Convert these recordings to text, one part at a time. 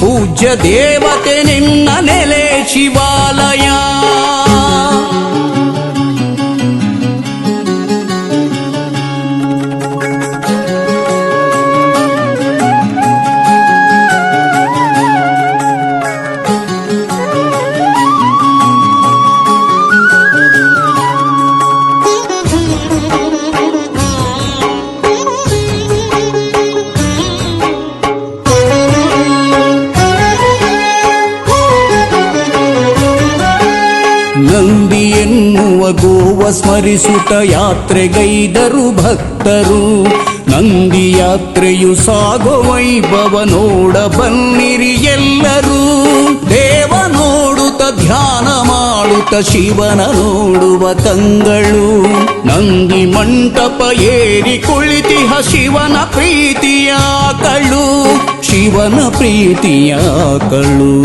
ಪೂಜ್ಯ ದೇವತೆ ನಿನ್ನ ನೆಲೆ ಶಿವಾಲಯ ಸ್ಮರಿಸುತ್ತ ಯಾತ್ರೆಗೈದರು ಭಕ್ತರು. ನಂದಿ ಯಾತ್ರೆಯು ಸಾಗೋ ವೈಭವ ನೋಡ ಬನ್ನಿರಿ ಎಲ್ಲರೂ. ದೇವ ನೋಡುತ್ತ ಧ್ಯಾನ ಮಾಡುತ್ತ ಶಿವನ ನೋಡುವ ಕಂಗಳು. ನಂದಿ ಮಂಟಪ ಏರಿ ಕುಳಿತಿಹ ಶಿವನ ಪ್ರೀತಿಯ ಕಳು ಶಿವನ ಪ್ರೀತಿಯ ಕಳು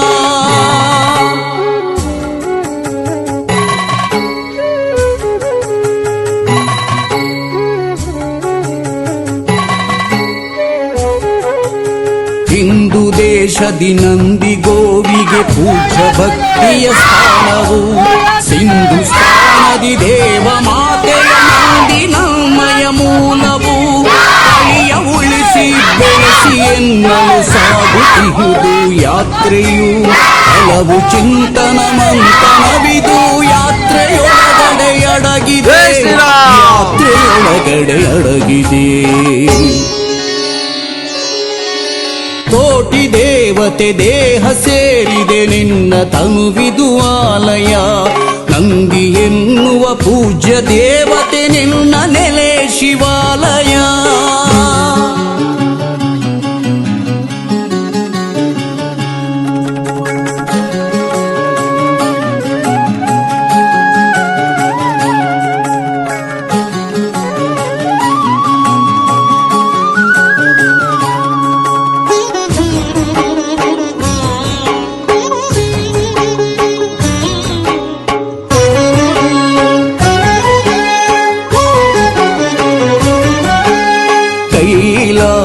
ಹಿಂದೂ ದೇಶದಿ ನಂದಿ ಗೋವಿಗೆ ಪೂಜ್ಯ ಭಕ್ತಿಯ ಸ್ಥಾನವು ಸಿಂಧು ಸ್ಥಾನದಿ ದೇವ ಮಾತೆಯ ನಂದಿ ನಮ್ಮಯ ಮೂಲವು ಅಳಿಯ ಉಳಿಸಿ ಬೆಳೆಸಿ ಎನ್ನಲು ಸಾಗುತ್ತಿಹುದು ಯಾತ್ರೆಯು ಹಲವು ಚಿಂತನ ಮಂಥನವಿದು ಯಾತ್ರೆಯೊಳಗಡೆ ಅಡಗಿದೆ ಜೈ ಶ್ರೀರಾಮ್. ಯಾತ್ರೆಯೊಳಗಡೆ ಅಡಗಿದೆ ದೇವತೆ ದೇಹ ಸೇರಿದೆ ನಿನ್ನ ತನುವಿದು ಆಲಯ. ನಂದಿ ಎನ್ನುವ ಪೂಜ್ಯ ದೇವತೆ ನಿನ್ನ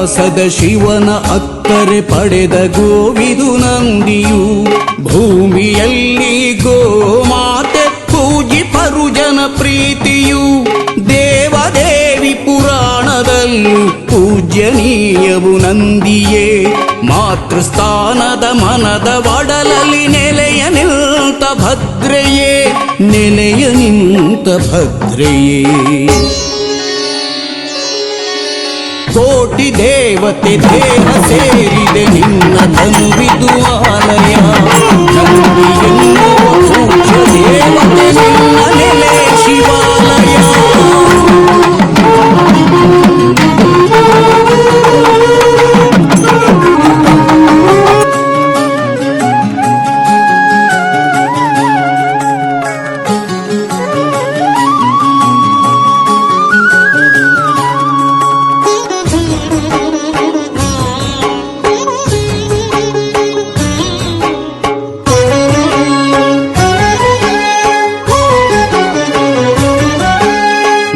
ಕೈಲಾಸದ ಶಿವನ ಅತ್ತರೆ ಪಡೆದ ಗೋವಿದು ನಂದಿಯು. ಭೂಮಿಯಲ್ಲಿ ಗೋಮಾತೆ ಪೂಜಿ ಪರುಜನ ಪ್ರೀತಿಯು. ದೇವದೇವಿ ಪುರಾಣದಲ್ಲಿ ಪೂಜ್ಯನೀಯವು ನಂದಿಯೇ. ಮಾತೃಸ್ಥಾನದ ಮನದ ಒಡಲಲ್ಲಿ ನೆಲೆಯ ನಿಂತ ಭದ್ರೆಯೇ. ನೆಲೆಯ ನಿಂತ ಭದ್ರೆಯೇ. ಕೋಟಿ ದೇವತೆ ದೇಹ ಸೇರಿದೆ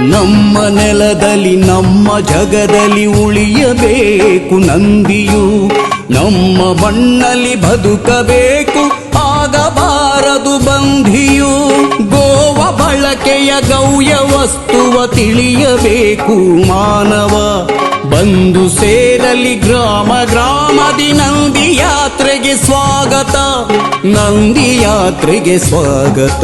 ನಮ್ಮ ನೆಲದಲ್ಲಿ, ನಮ್ಮ ಜಗದಲ್ಲಿ ಉಳಿಯಬೇಕು ನಂದಿಯು. ನಮ್ಮ ಮಣ್ಣಲ್ಲಿ ಬದುಕಬೇಕು, ಆಗಬಾರದು ಬಂಧಿಯು. ಗೋವ ಬಳಕೆಯ ಗೌಯ ವಸ್ತುವ ತಿಳಿಯಬೇಕು ಮಾನವ. ಬಂದು ಸೇರಲಿ ಗ್ರಾಮ, ಗ್ರಾಮದಿ ನಂದಿ ಯಾತ್ರೆಗೆ ಸ್ವಾಗತ. ನಂದಿ ಯಾತ್ರೆಗೆ ಸ್ವಾಗತ.